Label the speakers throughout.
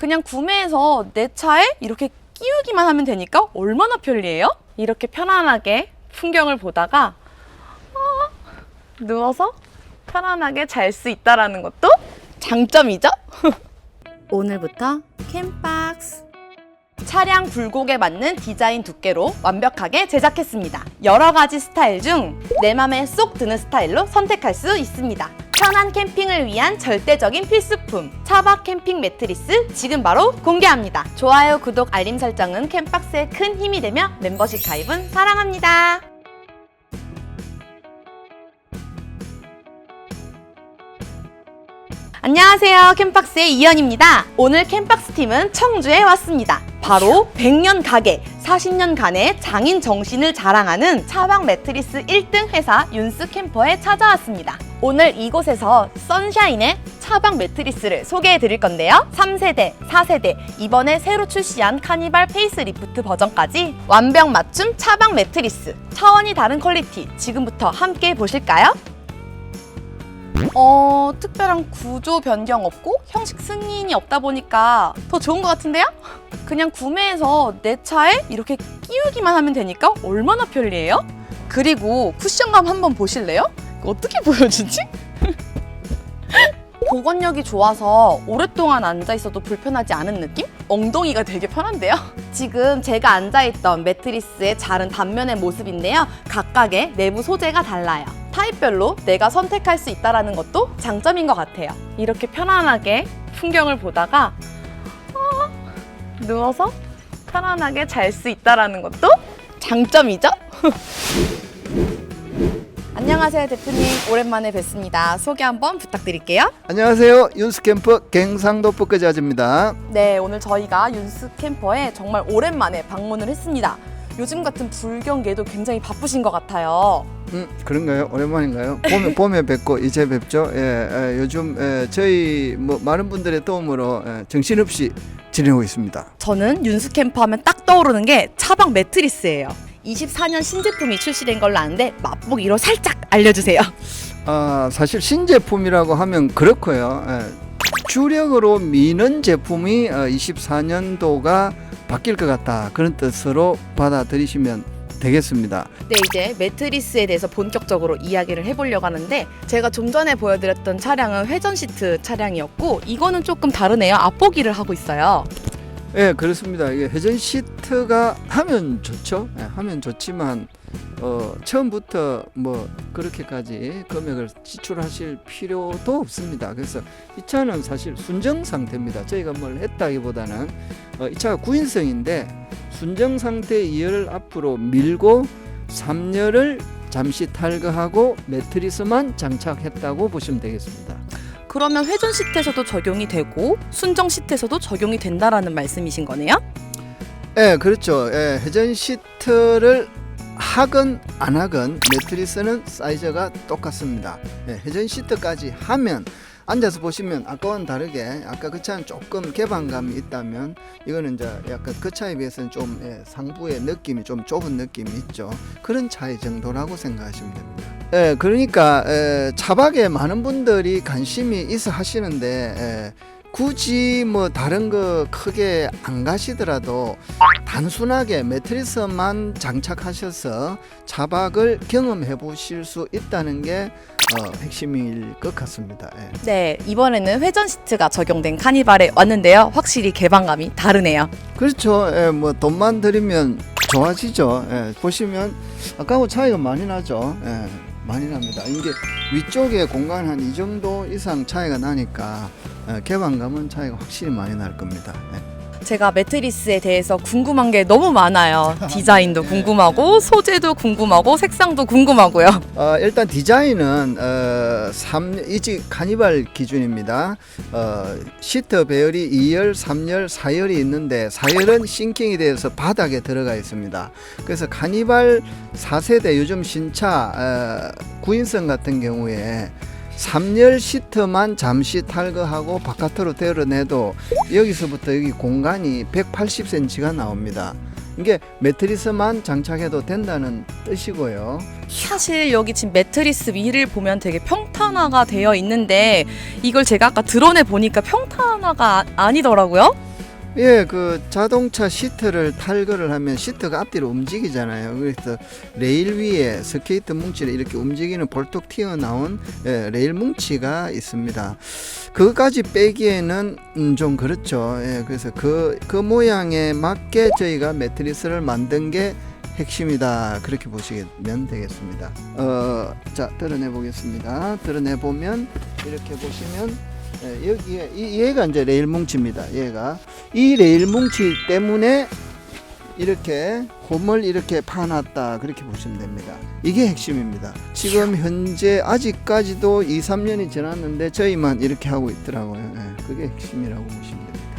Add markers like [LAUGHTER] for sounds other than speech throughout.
Speaker 1: 그냥 구매해서 내 차에 이렇게 끼우기만 하면 되니까 얼마나 편리해요? 이렇게 편안하게 풍경을 보다가 어, 누워서 편안하게 잘 수 있다라는 것도 장점이죠? [LAUGHS] 오늘부터 캠박스 차량 굴곡에 맞는 디자인 두께로 완벽하게 제작했습니다. 여러 가지 스타일 중 내 맘에 쏙 드는 스타일로 선택할 수 있습니다. 편한 캠핑을 위한 절대적인 필수품 차박 캠핑 매트리스 지금 바로 공개합니다. 좋아요, 구독, 알림 설정은 캠박스에 큰 힘이 되며 멤버십 가입은 사랑합니다. 안녕하세요. 캠박스의 이현입니다. 오늘 캠박스 팀은 청주에 왔습니다. 바로 100년 가게, 40년 간의 장인 정신을 자랑하는 차박 매트리스 1등 회사 윤스 캠퍼에 찾아왔습니다. 오늘 이곳에서 선샤인의 차박 매트리스를 소개해 드릴 건데요. 3세대, 4세대, 이번에 새로 출시한 카니발 페이스 리프트 버전까지 완벽 맞춤 차박 매트리스. 차원이 다른 퀄리티 지금부터 함께 보실까요? 어, 특별한 구조 변경 없고 형식 승인이 없다 보니까 더 좋은 것 같은데요? 그냥 구매해서 내 차에 이렇게 끼우기만 하면 되니까 얼마나 편리해요? 그리고 쿠션감 한번 보실래요? 어떻게 [LAUGHS] 보여주지? 보건력이 좋아서 오랫동안 앉아 있어도 불편하지 않은 느낌? 엉덩이가 되게 편한데요? 지금 제가 앉아 있던 매트리스의 자른 단면의 모습인데요. 각각의 내부 소재가 달라요. 타입별로 내가 선택할 수 있다는 것도 장점인 것 같아요. 이렇게 편안하게 풍경을 보다가 어, 누워서 편안하게 잘 수 있다는 것도 장점이죠? [LAUGHS] 안녕하세요 대표님 오랜만에 뵙습니다 소개 한번 부탁드릴게요
Speaker 2: 안녕하세요. 윤스캠프 갱상도 뿌끄자즈입니다.
Speaker 1: 네 오늘 저희가 윤스 캠퍼에 정말 오랜만에 방문을 했습니다 요즘 같은 불경계도 굉장히 바쁘신 것 같아요
Speaker 2: 음, 그런가요? 오랜만인가요? 봄에, [LAUGHS] 봄에 뵙고 이제 뵙죠. 예, 예, 요즘 예, 저희 뭐 많은 분들의 도움으로 예, 정신없이 지내고 있습니다.
Speaker 1: 저는 윤스 캠퍼 하면 딱 떠오르는 게 차박 매트리스예요 24년 신제품이 출시된 걸로 아는데 맛보기로 살짝 알려주세요
Speaker 2: 아, 사실 신제품이라고 하면 그렇고요. 예, 주력으로 미는 제품이 어, 24년도가 바뀔 것 같다. 그런 뜻으로 받아들이시면 되겠습니다.
Speaker 1: 네, 이제 매트리스에 대해서 본격적으로 이야기를 해보려고 하는데 제가 좀 전에 보여드렸던 차량은 회전 시트 차량이었고 이거는 조금 다르네요. 앞보기를 하고 있어요.
Speaker 2: 예, 그렇습니다. 이게 회전 시트가 하면 좋죠. 예, 하면 좋지만 어, 처음부터 뭐 그렇게까지 금액을 지출하실 필요도 없습니다. 그래서 이 차는 사실 순정 상태입니다. 저희가 뭘 했다기보다는 어, 이 차가 9인승인데 순정 상태 2열을 앞으로 밀고 3열을 잠시 탈거하고 매트리스만 장착했다고 보시면 되겠습니다.
Speaker 1: 그러면 회전 시트에서도 적용이 되고 순정 시트에서도 적용이 된다라는 말씀이신 거네요?
Speaker 2: 예, 그렇죠. 예, 회전 시트를 하건 안 하건 매트리스는 사이즈가 똑같습니다. 예, 회전 시트까지 하면 앉아서 보시면 아까와는 다르게 아까 그 차는 조금 개방감이 있다면 이거는 이제 약간 그 차에 비해서는 좀 예, 상부의 느낌이 좀 좁은 느낌이 있죠. 그런 차이 정도라고 생각하시면 됩니다. 예, 그러니까 에, 차박에 많은 분들이 관심이 있어 하시는데 에, 굳이 뭐 다른 거 크게 안 가시더라도 단순하게 매트리스만 장착하셔서 차박을 경험해 보실 수 있다는 게 어, 핵심일 것 같습니다. 예.
Speaker 1: 네, 이번에는 회전 시트가 적용된 카니발에 왔는데요. 확실히 개방감이 다르네요.
Speaker 2: 그렇죠. 예, 뭐 돈만 들이면 좋아지죠. 예, 보시면 아까하고 차이가 많이 나죠. 예, 많이 납니다. 이게 위쪽에 공간 한 이 정도 이상 차이가 나니까 예, 개방감은 차이가 확실히 많이 날 겁니다. 예.
Speaker 1: 제가 매트리스에 대해서 궁금한 게 너무 많아요. [LAUGHS] 디자인도 궁금하고 소재도 궁금하고 색상도 궁금하고요.
Speaker 2: 어, 일단 디자인은 어, 3, 이지 카니발 기준입니다. 어, 시트 배열이 2열, 3열, 4열이 있는데 4열은 싱킹이 되어서 바닥에 들어가 있습니다. 그래서 카니발 4세대 요즘 신차 어, 9인승 같은 경우에 3열 시트만 잠시 탈거하고 바깥으로 데려내도 여기서부터 여기 공간이 180cm가 나옵니다. 이게 매트리스만 장착해도 된다는 뜻이고요.
Speaker 1: 사실 여기 지금 매트리스 위를 보면 되게 평탄화가 되어 있는데 이걸 제가 아까 드론에 보니까 평탄화가 아- 아니더라고요.
Speaker 2: 예, 그 자동차 시트를 탈거를 하면 시트가 앞뒤로 움직이잖아요. 그래서 레일 위에 스케이트 뭉치를 이렇게 움직이는 볼톡 튀어나온 예, 레일 뭉치가 있습니다. 그거까지 빼기에는 음, 좀 그렇죠. 예, 그래서 그, 그 모양에 맞게 저희가 매트리스를 만든 게 핵심이다. 그렇게 보시면 되겠습니다. 어, 자, 드러내 보겠습니다. 드러내 보면 이렇게 보시면 예, 여기에 이 얘가 이제 레일 뭉치입니다. 얘가 이 레일 뭉치 때문에 이렇게 홈을 이렇게 파놨다 그렇게 보시면 됩니다. 이게 핵심입니다. 지금 현재 아직까지도 2, 3년이 지났는데 저희만 이렇게 하고 있더라고요. 예, 그게 핵심이라고 보시면 됩니다.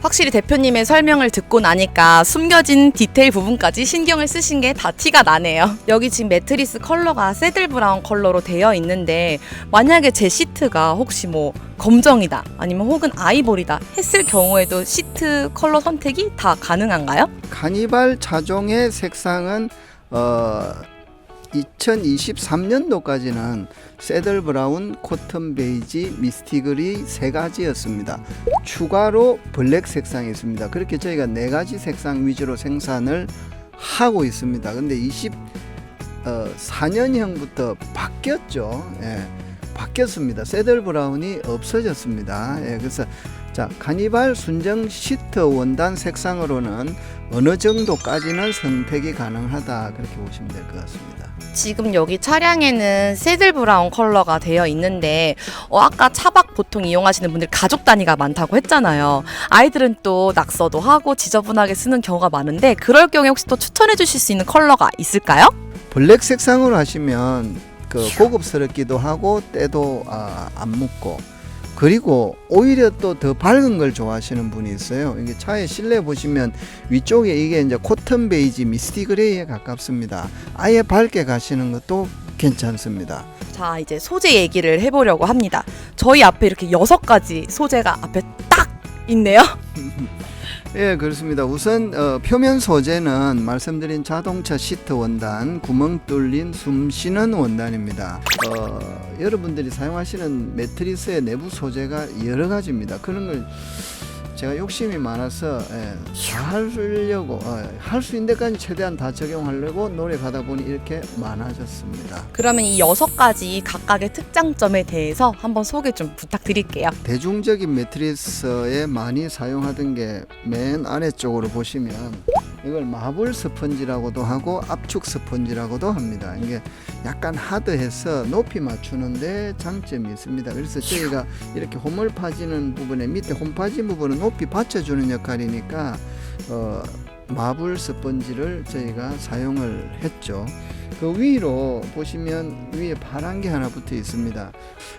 Speaker 1: 확실히 대표님의 설명을 듣고 나니까 숨겨진 디테일 부분까지 신경을 쓰신 게 다 티가 나네요. 여기 지금 매트리스 컬러가 새들 브라운 컬러로 되어 있는데 만약에 제 시트가 혹시 뭐 검정이다 아니면 혹은 아이보리다 했을 경우에도 시트 컬러 선택이 다 가능한가요?
Speaker 2: 카니발 차종의 색상은 어 2023년도까지는 세들 브라운, 코튼 베이지, 그리 세 가지였습니다. 추가로 블랙 색상이 있습니다. 그렇게 저희가 네 가지 색상 위주로 생산을 하고 있습니다. 근데 24년형부터 바뀌었죠. 예. 바뀌었습니다. 세들 브라운이 없어졌습니다. 예, 그래서 자 카니발 순정 시트 원단 색상으로는 어느 정도까지는 선택이 가능하다 그렇게 보시면 될 것 같습니다.
Speaker 1: 지금 여기 차량에는 새들 브라운 컬러가 되어 있는데 어, 아까 차박 보통 이용하시는 분들 가족 단위가 많다고 했잖아요. 아이들은 또 낙서도 하고 지저분하게 쓰는 경우가 많은데 그럴 경우에 혹시 또 추천해 주실 수 있는 컬러가 있을까요?
Speaker 2: 블랙 색상으로 하시면 그 고급스럽기도 하고 때도 아, 안 묻고 그리고 오히려 또 더 밝은 걸 좋아하시는 분이 있어요. 이게 차에 실내 보시면 위쪽에 이게 이제 코튼 베이지 미스티 그레이에 가깝습니다. 아예 밝게 가시는 것도 괜찮습니다.
Speaker 1: 자 이제 소재 얘기를 해보려고 합니다. 저희 앞에 이렇게 여섯 가지 소재가 앞에 딱 있네요. [LAUGHS]
Speaker 2: 예, 그렇습니다. 우선 어, 표면 소재는 말씀드린 자동차 시트 원단, 구멍 뚫린 숨 쉬는 원단입니다. 어, 여러분들이 사용하시는 매트리스의 내부 소재가 여러 가지입니다. 그런 걸 제가 욕심이 많아서 예, 다 하려고 어, 할수 있는 데까지 최대한 다 적용하려고 노력하다 보니 이렇게 많아졌습니다.
Speaker 1: 그러면 이 여섯 가지 각각의 특장점에 대해서 한번 소개 좀 부탁드릴게요.
Speaker 2: 대중적인 매트리스에 많이 사용하던 게 맨 아래쪽으로 보시면 이걸 마블 스펀지라고도 하고 압축 스펀지라고도 합니다. 이게 약간 하드해서 높이 맞추는데 장점이 있습니다. 그래서 저희가 이렇게 홈을 파지는 부분에 밑에 홈 파진 부분은 높이 받쳐주는 역할이니까 어, 마블 스펀지를 저희가 사용을 했죠. 그 위로 보시면 위에 파란 게 하나 붙어 있습니다.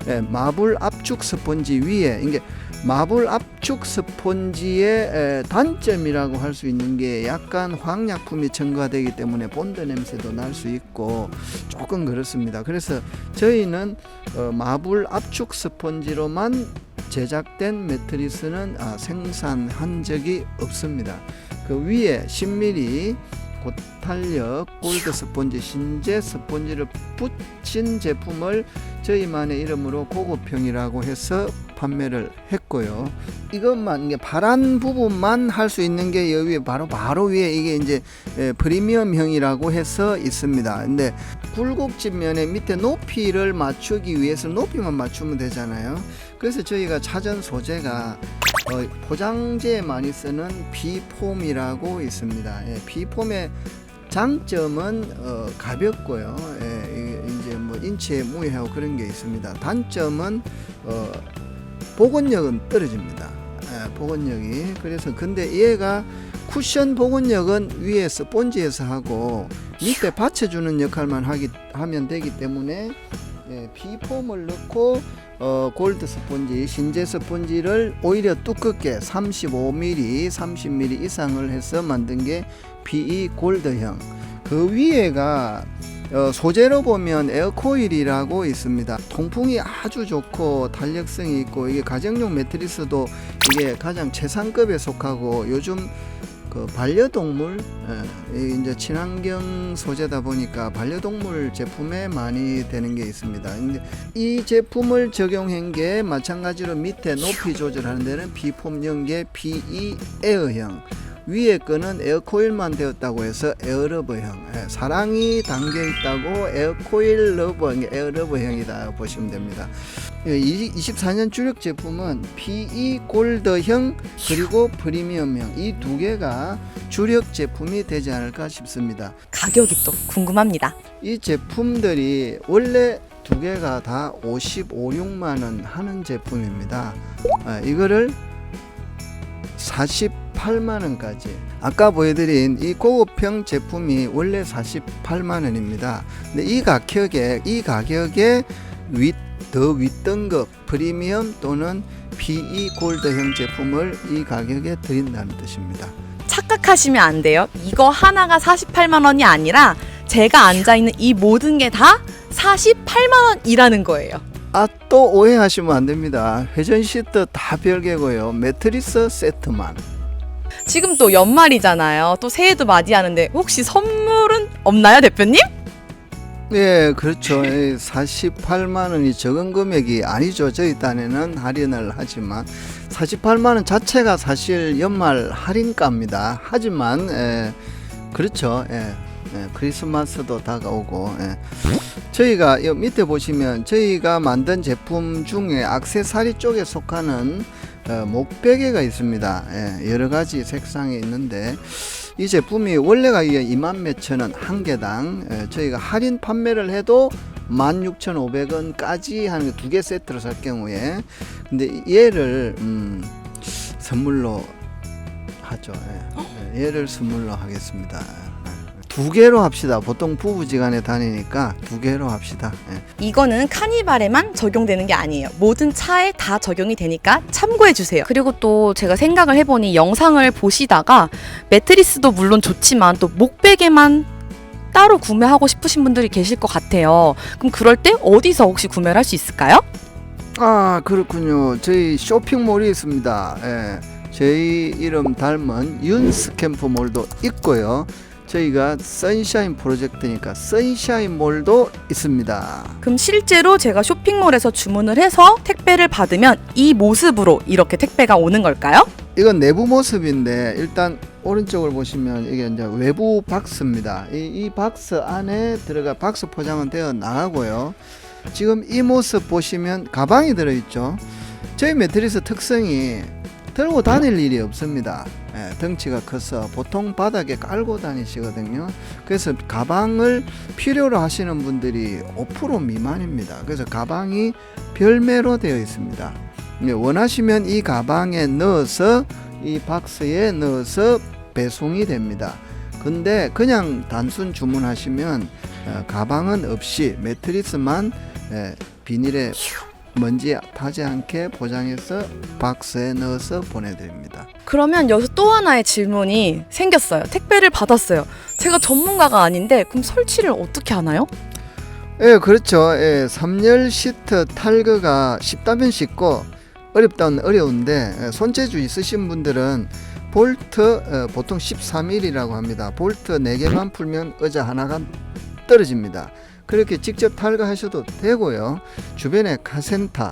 Speaker 2: 예, 마블 압축 스펀지 위에 이게 마블 압축 스펀지의 에, 단점이라고 할 수 있는 게 약간 화학약품이 첨가되기 때문에 본드 냄새도 날 수 있고 조금 그렇습니다. 그래서 저희는 어, 마블 압축 스펀지로만 제작된 매트리스는 아, 생산한 적이 없습니다. 그 위에 10mm 고탄력 골드 스펀지 신제 스펀지를 붙인 제품을 저희만의 이름으로 고급형이라고 해서 판매를 했고요. 이것만 파란 부분만 할 수 있는 게 여기 바로 바로 위에 이게 이제 에, 프리미엄형이라고 해서 있습니다. 근데 굴곡진 면에 밑에 높이를 맞추기 위해서 높이만 맞추면 되잖아요. 그래서 저희가 찾은 소재가 어, 포장재에 많이 쓰는 비폼이라고 있습니다. 예, 비폼의 장점은 어, 가볍고요. 예, 이제 뭐 인체에 무해하고 그런 게 있습니다. 단점은 어, 복원력은 떨어집니다. 예, 복원력이 그래서 근데 얘가 쿠션 복원력은 위에 스폰지에서 하고 밑에 받쳐주는 역할만 하기 하면 되기 때문에 예, 비폼을 넣고 어, 골드 스펀지, 신제 스펀지를 오히려 두껍게 35mm, 30mm 이상을 해서 만든 게 PE 골드형. 그 위에가 어, 소재로 보면 에어코일이라고 있습니다. 통풍이 아주 좋고 탄력성이 있고 이게 가정용 매트리스도 이게 가장 최상급에 속하고 요즘 그 반려동물 예, 이 이제 친환경 소재다 보니까 반려동물 제품에 많이 되는 게 있습니다. 근데 이 제품을 적용한 게 마찬가지로 밑에 높이 조절하는 데는 비폼 연계 PE 에어형 위에 거는 에어코일만 되었다고 해서 에어러버형 예, 사랑이 담겨 있다고 에어코일 러버 에어러버형이다 보시면 됩니다. 예, 24년 주력 제품은 PE 골드형 그리고 프리미엄형 이 두 개가 주력 제품이 되지 않을까 싶습니다.
Speaker 1: 가격이 또 궁금합니다.
Speaker 2: 이 제품들이 원래 두 개가 다 55, 6만 원 하는 제품입니다. 아, 이거를 48만 원까지. 아까 보여드린 이 고급형 제품이 원래 48만 원입니다. 근데 이 가격에 이 가격에 윗, 더 윗등급 프리미엄 또는 PE 골드형 제품을 이 가격에 드린다는 뜻입니다.
Speaker 1: 착각하시면 안 돼요. 이거 하나가 48만 원이 아니라 제가 앉아 있는 이 모든 게 다 48만 원이라는 거예요.
Speaker 2: 아 또 오해하시면 안 됩니다. 회전 시트 다 별개고요. 매트리스 세트만.
Speaker 1: 지금 또 연말이잖아요. 또 새해도 맞이하는데 혹시 선물은 없나요, 대표님?
Speaker 2: 예, 그렇죠. 48만 원이 적은 금액이 아니죠. 저희 딴에는 할인을 하지만 48만 원 자체가 사실 연말 할인가입니다. 하지만 예, 그렇죠. 예. 예, 크리스마스도 다가오고 예. 저희가 이 밑에 보시면 저희가 만든 제품 중에 악세사리 쪽에 속하는 어, 목베개가 있습니다. 예, 여러 가지 색상이 있는데 이 제품이 원래가 이게 2만 몇천 원 한 개당 예, 저희가 할인 판매를 해도 16,500원까지 하는 두 개 세트로 살 경우에 근데 얘를 음, 선물로 하죠. 예. 예, 얘를 선물로 하겠습니다. 예. 두 개로 합시다. 보통 부부지간에 다니니까 두 개로 합시다. 예.
Speaker 1: 이거는 카니발에만 적용되는 게 아니에요. 모든 차에 다 적용이 되니까 참고해 주세요. 그리고 또 제가 생각을 해보니 영상을 보시다가 매트리스도 물론 좋지만 또 목베개만 따로 구매하고 싶으신 분들이 계실 것 같아요. 그럼 그럴 때 어디서 혹시 구매를 할 수 있을까요?
Speaker 2: 아 그렇군요. 저희 쇼핑몰이 있습니다. 예. 저희 이름 닮은 윤스캠프몰도 있고요. 저희가 선샤인 프로젝트니까 선샤인 몰도 있습니다.
Speaker 1: 그럼 실제로 제가 쇼핑몰에서 주문을 해서 택배를 받으면 이 모습으로 이렇게 택배가 오는 걸까요?
Speaker 2: 이건 내부 모습인데 일단 오른쪽을 보시면 이게 이제 외부 박스입니다. 이, 이 박스 안에 들어가 박스 포장은 되어 나가고요. 지금 이 모습 보시면 가방이 들어 있죠. 저희 매트리스 특성이 들고 다닐 일이 없습니다. 예, 덩치가 커서 보통 바닥에 깔고 다니시거든요. 그래서 가방을 필요로 하시는 분들이 5% 미만입니다. 그래서 가방이 별매로 되어 있습니다. 예, 원하시면 이 가방에 넣어서 이 박스에 넣어서 배송이 됩니다. 근데 그냥 단순 주문하시면 어, 가방은 없이 매트리스만 예, 비닐에 먼지 타지 않게 포장해서 박스에 넣어서 보내드립니다.
Speaker 1: 그러면 여기서 또 하나의 질문이 생겼어요. 택배를 받았어요. 제가 전문가가 아닌데 그럼 설치를 어떻게 하나요?
Speaker 2: 예, 그렇죠. 예, 3열 시트 탈거가 쉽다면 쉽고 어렵다면 어려운데 예, 손재주 있으신 분들은 볼트 어, 보통 13mm라고 합니다. 볼트 4개만 풀면 의자 하나가 떨어집니다. 그렇게 직접 탈거하셔도 되고요. 주변에 카센터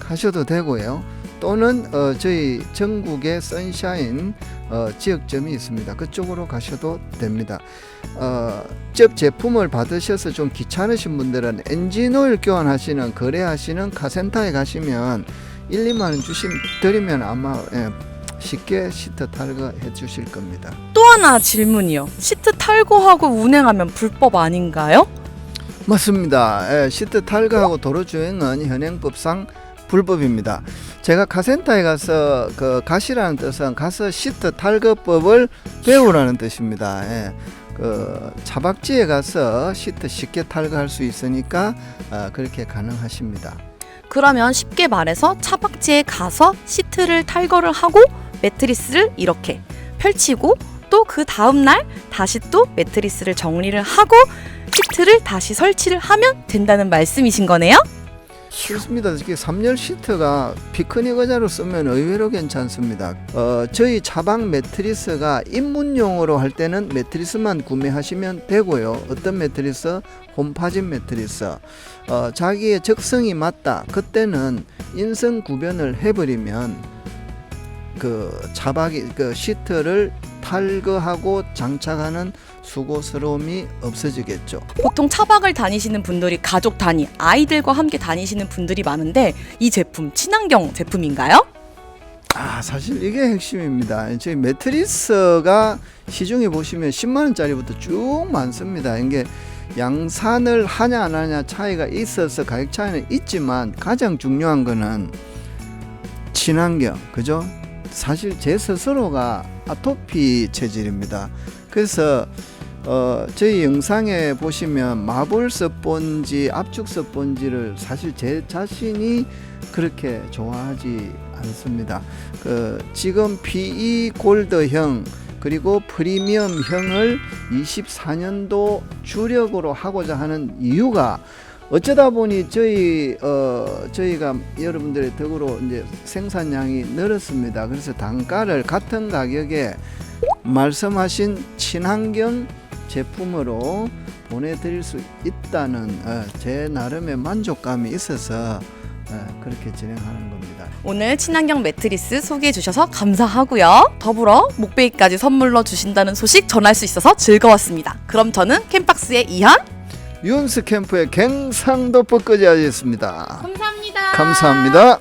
Speaker 2: 가셔도 되고요. 또는 어, 저희 전국에 선샤인 어, 지역점이 있습니다. 그쪽으로 가셔도 됩니다. 어, 접 제품을 받으셔서 좀 귀찮으신 분들은 엔진오일 교환하시는 거래하시는 카센터에 가시면 1, 2만 원 주심 드리면 아마 예, 쉽게 시트 탈거해 주실 겁니다.
Speaker 1: 또 하나 질문이요. 시트 탈거하고 운행하면 불법 아닌가요?
Speaker 2: 맞습니다. 예, 시트 탈거하고 도로 주행은 현행법상 불법입니다. 제가 카센터에 가서 그 가시라는 뜻은 가서 시트 탈거법을 배우라는 뜻입니다. 예. 그 차박지에 가서 시트 쉽게 탈거할 수 있으니까 어, 그렇게 가능하십니다.
Speaker 1: 그러면 쉽게 말해서 차박지에 가서 시트를 탈거를 하고 매트리스를 이렇게 펼치고 또 그 다음 날 다시 또 매트리스를 정리를 하고 시트를 다시 설치를 하면 된다는 말씀이신 거네요?
Speaker 2: 그렇습니다. 특히 3열 시트가 피크닉 의자로 쓰면 의외로 괜찮습니다. 어, 저희 차방 매트리스가 입문용으로 할 때는 매트리스만 구매하시면 되고요. 어떤 매트리스? 홈파진 매트리스. 어, 자기의 적성이 맞다. 그때는 인성 구변을 해버리면 그 차박이 그 시트를 탈거하고 장착하는 수고스러움이 없어지겠죠.
Speaker 1: 보통 차박을 다니시는 분들이 가족 단위, 아이들과 함께 다니시는 분들이 많은데 이 제품 친환경 제품인가요?
Speaker 2: 아 사실 이게 핵심입니다. 저희 매트리스가 시중에 보시면 10만 원짜리부터 쭉 많습니다. 이게 양산을 하냐 안 하냐 차이가 있어서 가격 차이는 있지만 가장 중요한 거는 친환경 그죠? 사실 제 스스로가 아토피 체질입니다. 그래서 어, 저희 영상에 보시면 마블 스펀지, 압축 스펀지를 사실 제 자신이 그렇게 좋아하지 않습니다. 그 지금 PE 골드형 그리고 프리미엄형을 24년도 주력으로 하고자 하는 이유가 어쩌다 보니 저희 어 저희가 여러분들의 덕으로 이제 생산량이 늘었습니다. 그래서 단가를 같은 가격에 말씀하신 친환경 제품으로 보내드릴 수 있다는 어, 제 나름의 만족감이 있어서 어, 그렇게 진행하는 겁니다.
Speaker 1: 오늘 친환경 매트리스 소개해 주셔서 감사하고요. 더불어 목베이까지 선물로 주신다는 소식 전할 수 있어서 즐거웠습니다. 그럼 저는 캠박스의 이현
Speaker 2: 윤스 캠프의 갱상도 벚거지 하겠습니다.
Speaker 1: 감사합니다.
Speaker 2: 감사합니다.